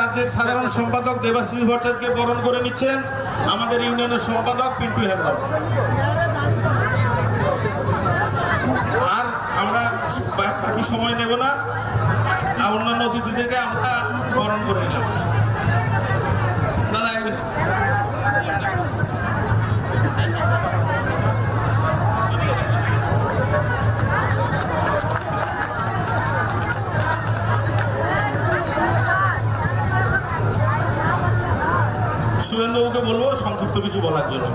রাজ্যের সাধারণ সম্পাদক দেবাশিস ভট্টাচার্যকে বরণ করে নিচ্ছেন আমাদের ইউনিয়নের সম্পাদক পিন্টু হেমরাম আর আমরা বাকি সময় নেব না। অন্যান্য অতিথিদেরকে আমরা বরণ করে নিলাম। সুরেন্দ্রবাবুকে বলব সংক্ষিপ্ত কিছু বলার জন্য।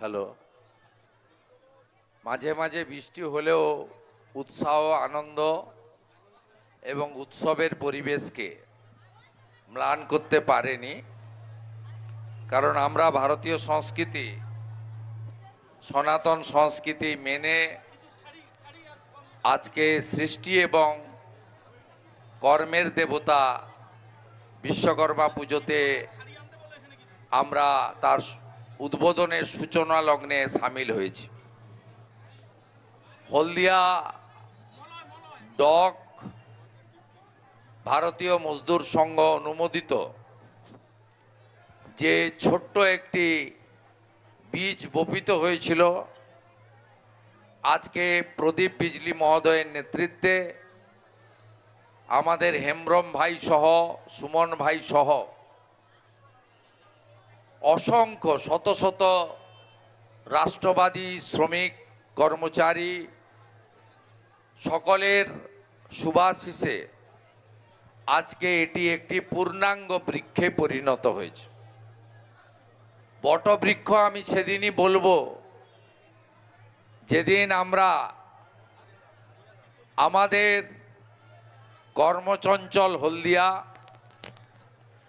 হ্যালো। মাঝে মাঝে বৃষ্টি হলেও উৎসাহ, আনন্দ এবং উৎসবের পরিবেশকে ম্লান করতে পারেনি। কারণ আমরা ভারতীয় সংস্কৃতি, সনাতন সংস্কৃতি মেনে আজকে সৃষ্টি এবং কর্মের দেবতা বিশ্বকর্মা পুজোতে আমরা তার উদ্বোধনের সূচনা লগ্নে সামিল হয়েছি। হলদিয়া ডক ভারতীয় মজদুর সংঘ অনুমোদিত যে ছোট্ট একটি বীজ বপিত হয়েছিল, আজকে প্রদীপ বিজলি মহোদয়ের নেতৃত্বে আমাদের হেমব্রম ভাই সহ, সুমন ভাই সহ, অসংখ্য শত শত রাষ্ট্রবাদী শ্রমিক, কর্মচারী, সকলের সুবাসিসে আজকে এটি একটি পূর্ণাঙ্গ বৃক্ষে পরিণত হয়েছে। বটবৃক্ষ আমি সেদিনই বলব, যেদিন আমরা আমাদের কর্মচঞ্চল হলদিয়া,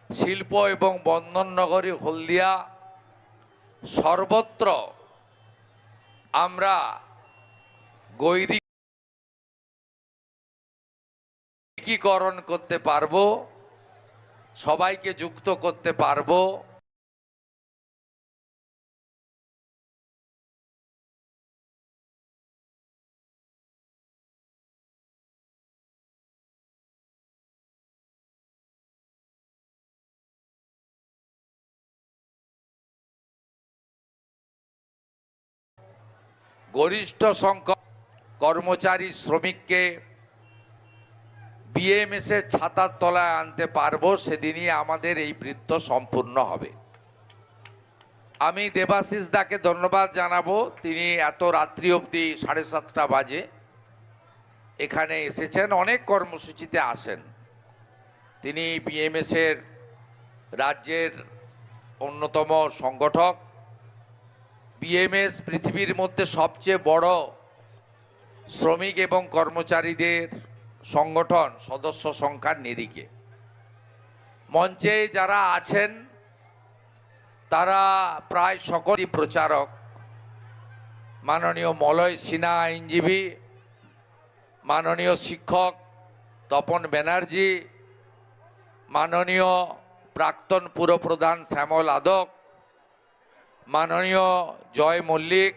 শিল্প এবং বন্দরনগরী হলদিয়া, সর্বত্র আমরা গৈরিকীকরণ করতে পারব, সবাইকে যুক্ত করতে পারব। গরিষ্ঠ সংখ্যক কর্মচারী শ্রমিককে বিএমএস এর ছাতার তলায় আনতে পারব, সেদিনই আমাদের এই বৃত্ত সম্পূর্ণ হবে। আমি দেবাশিস দাকে ধন্যবাদ জানাব, তিনি এত রাত্রি অবধি সাড়ে সাতটা বাজে এখানে এসেছেন, অনেক কর্মসূচিতে আসেন। তিনি বিএমএস এর রাজ্যের অন্যতম সংগঠক। বিএমএস পৃথিবীর মধ্যে সবচেয়ে বড় শ্রমিক এবং কর্মচারীদের সংগঠন, সদস্য সংখ্যার নিরিখে। মঞ্চে যারা আছেন, তারা প্রায় সকলই প্রচারক। মাননীয় মলয় সিনহা আইনজীবী, মাননীয় শিক্ষক তপন ব্যানার্জি, মাননীয় প্রাক্তন পুরপ্রধান শ্যামল আদক মাননীয় জয় মল্লিক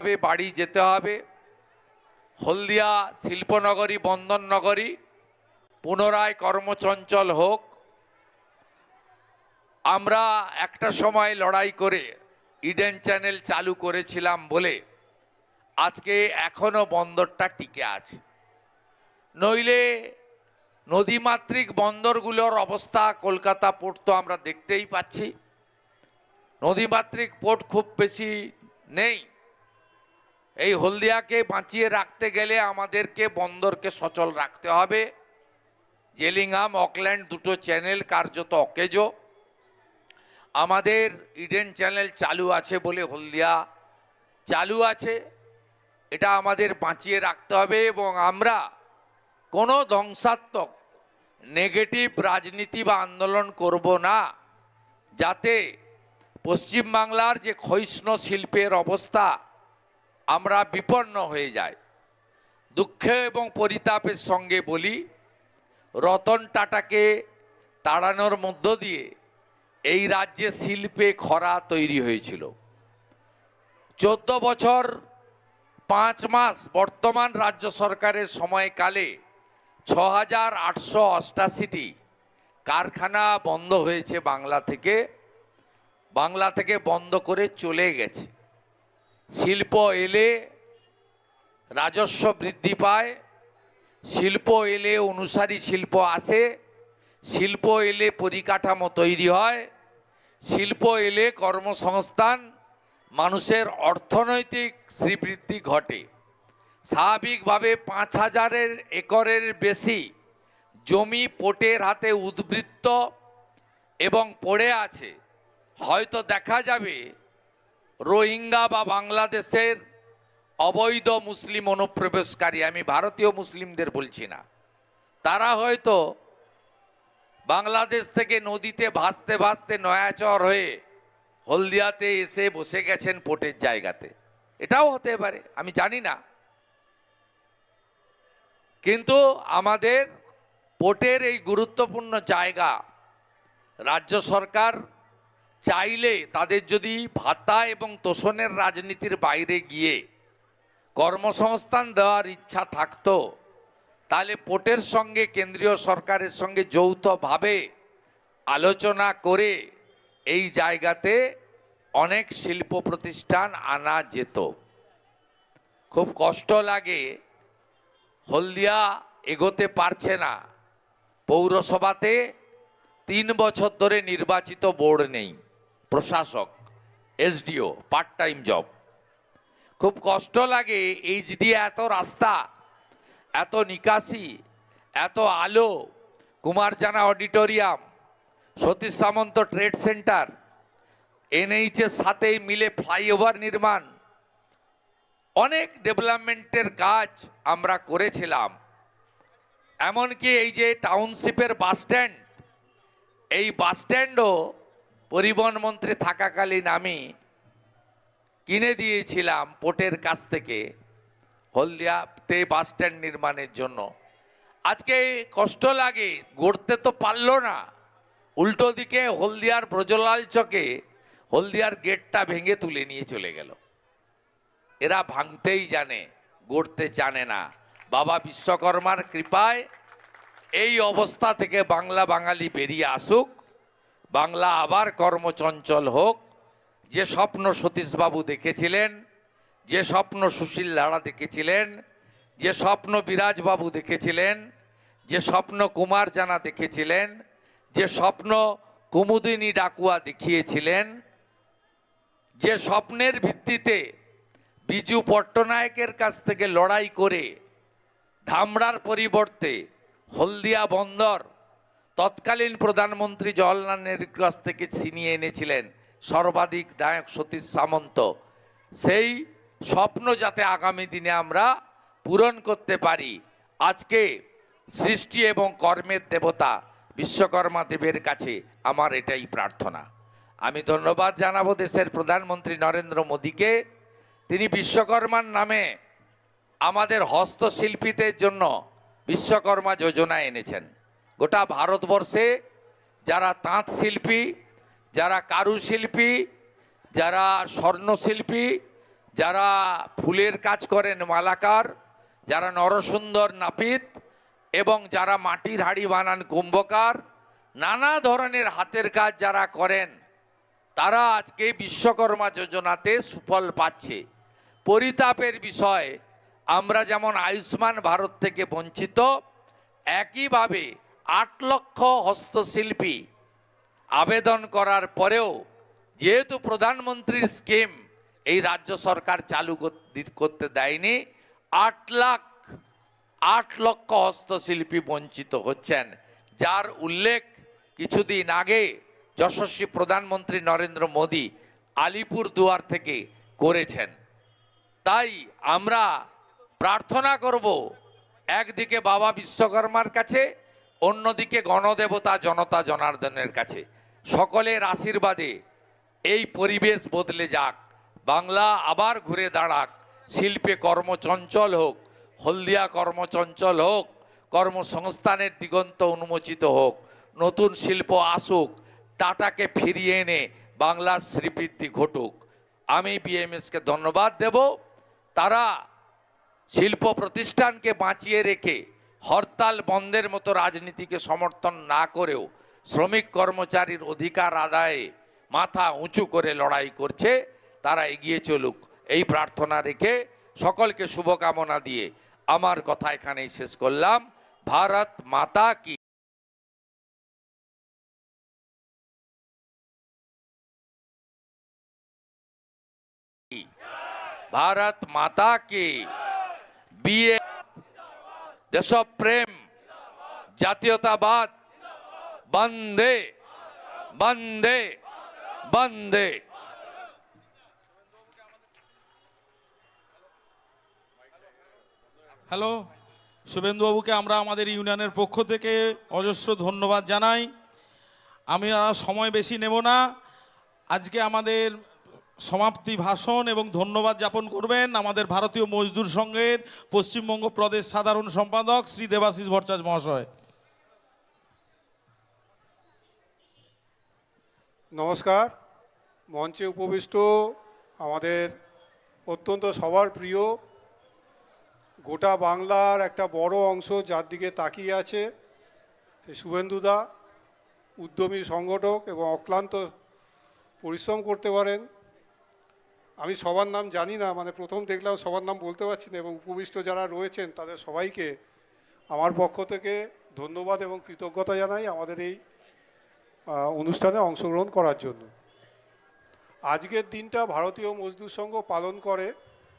বাড়ি যেতে হবে। হলদিয়া শিল্পনগরী বন্দর নগরী পুনরায় কর্মচঞ্চল হোক। আমরা একটা সময় লড়াই করে ইডেন চ্যানেল চালু করেছিলাম বলে আজকে এখনও বন্দরটা টিকে আছে। নইলে নদীমাতৃক বন্দরগুলোর অবস্থা কলকাতা পোর্ট তো আমরা দেখতেই পাচ্ছি। নদীমাতৃক পোর্ট খুব বেশি নেই। এই হলদিয়াকে বাঁচিয়ে রাখতে গেলে আমাদেরকে বন্দরকে সচল রাখতে হবে। জেলিংহাম, অকল্যান্ড দুটো চ্যানেল, কার্যত অকেজো। আমাদের ইডেন চ্যানেল চালু আছে বলে হলদিয়া চালু আছে। এটা আমাদের বাঁচিয়ে রাখতে হবে এবং আমরা কোনো ধ্বংসাত্মক, নেগেটিভ রাজনীতি বা আন্দোলন করব না, যাতে পশ্চিমবাংলার যে ক্ষয়িষ্ণু শিল্পের অবস্থা আমরা বিপন্ন হয়ে যাই। দুঃখ এবং পরিতাপের সঙ্গে বলি, রতন টাটাকে তাড়ানোর মধ্য দিয়ে এই রাজ্যে শিল্পে খরা তৈরি হয়েছিল। চোদ্দ বছর, পাঁচ মাস বর্তমান রাজ্য সরকারের সময়কালে ছ হাজার আটশো অষ্টাশিটি কারখানা বন্ধ হয়েছে বাংলা থেকে। বাংলা থেকে বন্ধ করে চলে গেছে। শিল্প এলে রাজস্ব বৃদ্ধি পায়, শিল্প এলে অনুসারী শিল্প আসে, শিল্প এলে পরিকাঠামো তৈরি হয়, শিল্প এলে কর্মসংস্থান, মানুষের অর্থনৈতিক শ্রীবৃদ্ধি ঘটে। স্বাভাবিকভাবে পাঁচ হাজারের একরের বেশি জমি পোটের হাতে উদ্বৃত্ত এবং পড়ে আছে। হয়তো দেখা যাবে রোহিঙ্গা বা বাংলাদেশের অবৈধ মুসলিম অনুপ্রবেশকারী, আমি ভারতীয় মুসলিমদের বলছি না। তারা হয়তো বাংলাদেশ থেকে নদীতে ভাসতে ভাসতে নয়াচর হয়ে হলদিয়াতে এসে বসে গেছেন পোটের জায়গাতে। এটাও হতে পারে, আমি জানি না। কিন্তু আমাদের পোটের এই গুরুত্বপূর্ণ জায়গা রাজ্য সরকার চাইলে তাদের যদি ভাতা এবং তোষণের রাজনীতির বাইরে গিয়ে কর্মসংস্থান দেওয়ার ইচ্ছা থাকতো, তাহলে পোটের সঙ্গে কেন্দ্রীয় সরকারের সঙ্গে যৌথভাবে আলোচনা করে এই জায়গাতে অনেক শিল্প প্রতিষ্ঠান আনা যেত। খুব কষ্ট লাগে, হলদিয়া এগোতে পারছে না। পৌরসভাতে তিন বছর ধরে নির্বাচিত বোর্ড নেই। প্রশাসক, এসডিও পার্ট টাইম জব খুব কষ্ট লাগে এইচডি, এত রাস্তা, এত নিকাশি, এত আলো, Kumarjana auditorium, Satish Samanta trade centre এনএইচের সাথেই মিলে ফ্লাইওভার নির্মাণ। অনেক ডেভেলপমেন্টের কাজ আমরা করেছিলাম। এমনকি এই যে টাউনশিপের বাস স্ট্যান্ড এই বাস স্ট্যান্ডও পরিবহন মন্ত্রী থাকাকালীন আমি কিনে দিয়েছিলাম পোর্টের কাছ থেকে হলদিয়াতে বাস স্ট্যান্ড নির্মাণের জন্য। আজকে কষ্ট লাগে, গড়তে তো পারল না। উল্টো দিকে হলদিয়ার ব্রজলাল চকে হলদিয়ার গেটটা ভেঙে তুলে নিয়ে চলে গেল। এরা ভাঙতেই জানে, গড়তে জানে না। বাবা বিশ্বকর্মার কৃপায় এই অবস্থা থেকে বাংলা বাঙালি বেরিয়ে আসুক। বাংলা আবার কর্মচঞ্চল হোক। যে স্বপ্ন সতীশবাবু দেখেছিলেন, যে স্বপ্ন সুশীল লাড়া দেখেছিলেন, যে স্বপ্ন বিরাজবাবু দেখেছিলেন, যে স্বপ্ন কুমার জানা দেখেছিলেন, যে স্বপ্ন কুমুদিনী ডাকুয়া দেখিয়েছিলেন, যে স্বপ্নের ভিত্তিতে বিজু পট্টনায়কের কাছ থেকে লড়াই করে ধামড়ার পরিবর্তে হলদিয়া বন্দর তৎকালীন প্রধানমন্ত্রী জওয়াহরলাল কাছ থেকে ছিনিয়ে এনেছিলেন সর্বাধিক নায়ক সতীশ সামন্ত। সেই স্বপ্ন যাতে আগামী দিনে আমরা পূরণ করতে পারি, আজকে সৃষ্টি এবং কর্মের দেবতা বিশ্বকর্মা দেবের কাছে আমার এটাই প্রার্থনা। আমি ধন্যবাদ জানাব দেশের প্রধানমন্ত্রী নরেন্দ্র মোদীকে। তিনি বিশ্বকর্মার নামে আমাদের হস্তশিল্পীদের জন্য বিশ্বকর্মা যোজনা এনেছেন। গোটা ভারতবর্ষে যারা তাঁত শিল্পী, যারা কারুশিল্পী, যারা স্বর্ণশিল্পী, যারা ফুলের কাজ করেন মালাকার, যারা নরসুন্দর নাপিত এবং যারা মাটির হাড়ি বানান কুম্ভকার, নানা ধরনের হাতের কাজ যারা করেন, তারা আজকে বিশ্বকর্মা যোজনাতে সুফল পাচ্ছে। পরিতাপের বিষয়, আমরা যেমন আয়ুষ্মান ভারত থেকে বঞ্চিত, একইভাবে আট লক্ষ হস্তশিল্পী আবেদন করার পরেও যেহেতু প্রধানমন্ত্রীর স্কিম এই রাজ্য সরকার চালু করতে দেয়নি, আট লাখ, আট লক্ষ হস্তশিল্পী বঞ্চিত হচ্ছেন। যার উল্লেখ কিছুদিন আগে যশস্বী প্রধানমন্ত্রী নরেন্দ্র মোদী আলিপুর দুয়ার থেকে করেছেন। তাই আমরা প্রার্থনা করব একদিকে বাবা বিশ্বকর্মার কাছে অন্যদিকে গণদেবতা জনতা জনার্দনের কাছে। সকলের আশীর্বাদে এই পরিবেশ বদলে যাক। বাংলা আবার ঘুরে দাঁড়াক। শিল্পে কর্মচঞ্চল হোক, হলদিয়া কর্মচঞ্চল হোক, কর্মসংস্থানের দিগন্ত উন্মোচিত হোক, নতুন শিল্প আসুক, টাটাকে ফিরিয়ে এনে বাংলার শ্রীবৃদ্ধি ঘটুক। আমি বিএমএসকে ধন্যবাদ দেব। তারা শিল্প প্রতিষ্ঠানকে বাঁচিয়ে রেখে হরতাল বন্ধের মতো রাজনীতিকে সমর্থন না করেও শ্রমিক কর্মচারীর অধিকার আদায়ে মাথা উঁচু করে লড়াই করছে, তারা এগিয়ে চলুক। এই প্রার্থনা রেখে সকলকে শুভকামনা দিয়ে আমার কথা এখানেই শেষ করলাম। ভারত মাতা কি ভারত মাতা কি? বিয়ে দেশপ্রেম জাতীয়তাবাদ, বন্দে বন্দে বন্দে। হ্যালো শুভেন্দুবাবুকে আমরা আমাদের ইউনিয়নের পক্ষ থেকে অজস্র ধন্যবাদ জানাই। আমি সময় বেশি নেব না। আজকে আমাদের সমাপ্তি ভাষণ এবং ধন্যবাদ যাপন করবেন আমাদের ভারতীয় মজদুর সংঘের পশ্চিমবঙ্গ প্রদেশ সাধারণ সম্পাদক শ্রী দেবাশিস ভট্টাচার্য মহাশয়। নমস্কার। মঞ্চে উপবিষ্ট আমাদের অত্যন্ত সবার প্রিয় গোটা বাংলার একটা বড় অংশ যার দিকে তাকিয়ে আছে সে শুভেন্দুদা উদ্যমী সংগঠক এবং অক্লান্ত পরিশ্রম করতে পারেন। আমি সবার নাম জানি না মানে প্রথম দেখলাম সবার নাম বলতে পারছি না এবং উপবিষ্ট যারা রয়েছেন তাদের সবাইকে আমার পক্ষ থেকে ধন্যবাদ এবং কৃতজ্ঞতা জানাই আমাদের এই অনুষ্ঠানে অংশগ্রহণ করার জন্য। আজকের দিনটা ভারতীয় মজদুর সংঘ পালন করে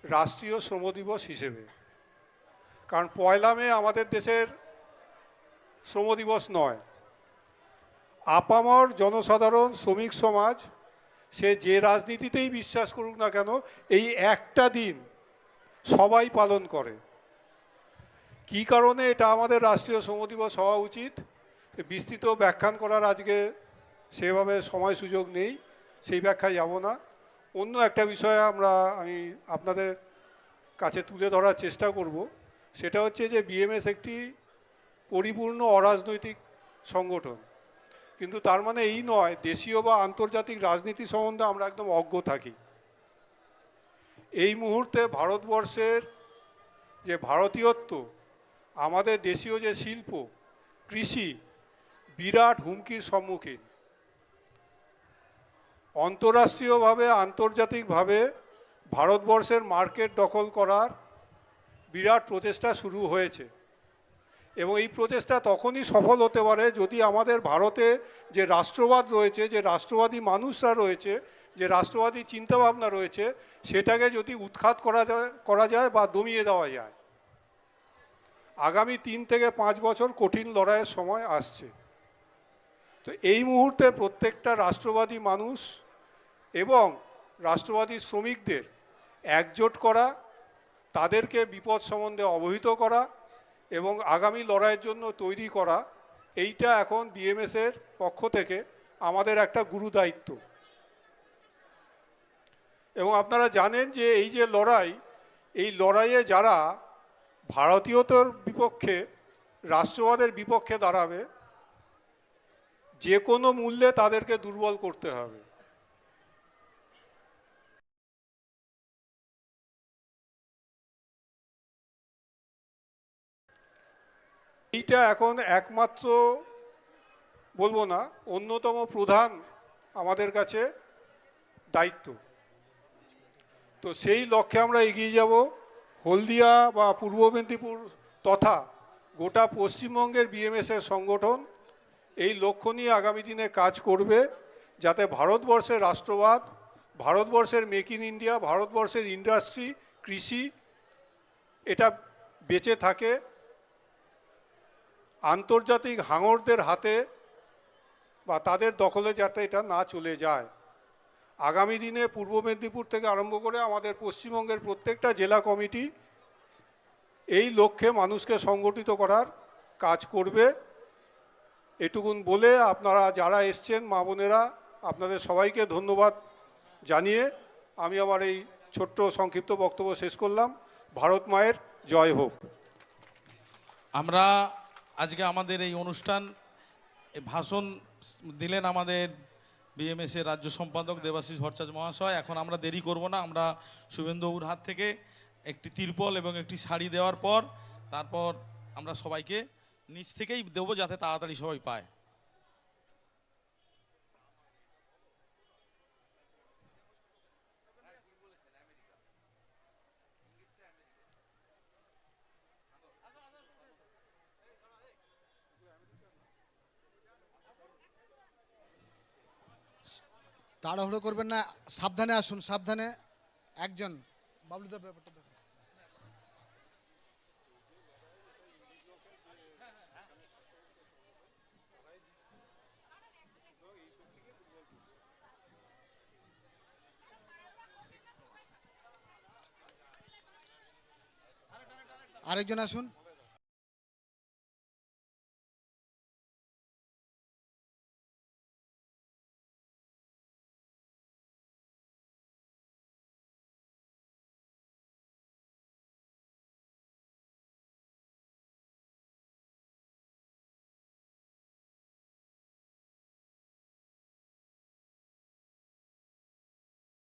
রাষ্ট্রীয় শ্রম দিবস হিসেবে। কারণ পয়লা মে আমাদের দেশের শ্রম দিবস নয়। আপামর জনসাধারণ, শ্রমিক সমাজ সে যে রাজনীতিতেই বিশ্বাস করুক না কেন, এই একটা দিন সবাই পালন করে। কী কারণে এটা আমাদের রাষ্ট্রীয় শ্রম দিবস হওয়া উচিত? বিস্তৃত ব্যাখ্যান করার আজকে সেভাবে সময় সুযোগ নেই, সেই ব্যাখ্যায় যাব না। অন্য একটা বিষয়ে আমরা, আমি আপনাদের কাছে তুলে ধরার চেষ্টা করব। সেটা হচ্ছে যে বিএমএস একটি পরিপূর্ণ অরাজনৈতিক সংগঠন। কিন্তু তার মানে এই নয়, দেশীয় বা আন্তর্জাতিক রাজনীতি সম্বন্ধে আমরা একদম অজ্ঞ থাকি। এই মুহূর্তে ভারতবর্ষের যে ভারতীয়ত্ব, আমাদের দেশীয় যে শিল্প, কৃষি বিরাট হুমকির সম্মুখীন। অন্তরাষ্ট্রীয়ভাবে, আন্তর্জাতিকভাবে ভারতবর্ষের মার্কেট দখল করার বিরাট প্রচেষ্টা শুরু হয়েছে। এবং এই প্রচেষ্টা তখনই সফল হতে পারে যদি আমাদের ভারতে যে রাষ্ট্রবাদ রয়েছে, যে রাষ্ট্রবাদী মানুষরা রয়েছে, যে রাষ্ট্রবাদী চিন্তাভাবনা রয়েছে, সেটাকে যদি উৎখাত করা যায় করা যায় বা দমিয়ে দেওয়া যায়। আগামী তিন থেকে পাঁচ বছর কঠিন লড়াইয়ের সময় আসছে। তো এই মুহূর্তে প্রত্যেকটা রাষ্ট্রবাদী মানুষ এবং রাষ্ট্রবাদী শ্রমিকদের একজোট করা, তাদেরকে বিপদ সম্বন্ধে অবহিত করা এবং আগামী লড়াইয়ের জন্য তৈরি করা, এইটা এখন বিএমএসের পক্ষ থেকে আমাদের একটা গুরু দায়িত্ব। এবং আপনারা জানেন যে এই যে লড়াই, এই লড়াইয়ে যারা ভারতীয়তার বিপক্ষে, রাষ্ট্রবাদের বিপক্ষে দাঁড়াবে, যে কোনো মূল্যে তাদেরকে দুর্বল করতে হবে। এইটা এখন একমাত্র বলব না, অন্যতম প্রধান আমাদের কাছে দায়িত্ব। তো সেই লক্ষ্যে আমরা এগিয়ে যাব। হলদিয়া বা পূর্ব মেদিনীপুর তথা গোটা পশ্চিমবঙ্গের বিএমএসের সংগঠন এই লক্ষ্য নিয়ে আগামী দিনে কাজ করবে, যাতে ভারতবর্ষের রাষ্ট্রবাদ, ভারতবর্ষের মেক ইন ইন্ডিয়া, ভারতবর্ষের ইন্ডাস্ট্রি, কৃষি, এটা বেঁচে থাকে। আন্তর্জাতিক হাঙরদের হাতে বা তাদের দখলে যাতে এটা না চলে যায়। আগামী দিনে পূর্ব মেদিনীপুর থেকে আরম্ভ করে আমাদের পশ্চিমবঙ্গের প্রত্যেকটা জেলা কমিটি এই লক্ষ্যে মানুষকে সংগঠিত করার কাজ করবে। এটুকুন বলে আপনারা যারা এসছেন, মা বোনেরা, আপনাদের সবাইকে ধন্যবাদ জানিয়ে আমি আমার এই ছোট্ট সংক্ষিপ্ত বক্তব্য শেষ করলাম। ভারত মায়ের জয় হোক। আমরা আজকে আমাদের এই অনুষ্ঠান ভাষণ দিলেন আমাদের বিএমএস এর রাজ্য সম্পাদক দেবাশিস ভট্টাচার্য মহাশয়। এখন আমরা দেরি করব না, আমরা শুভেন্দুবাবুর হাত থেকে একটি তিরপল এবং একটি শাড়ি দেওয়ার পর, তারপর আমরা সবাইকে নিচ থেকেই দেবো যাতে তাড়াতাড়ি সবাই পায়। তাড়াহুড়ো করবেন না সাবধানে আসুন সাবধানে একজন বাবলুদার ব্যাপারটা। আরেকজন আসুন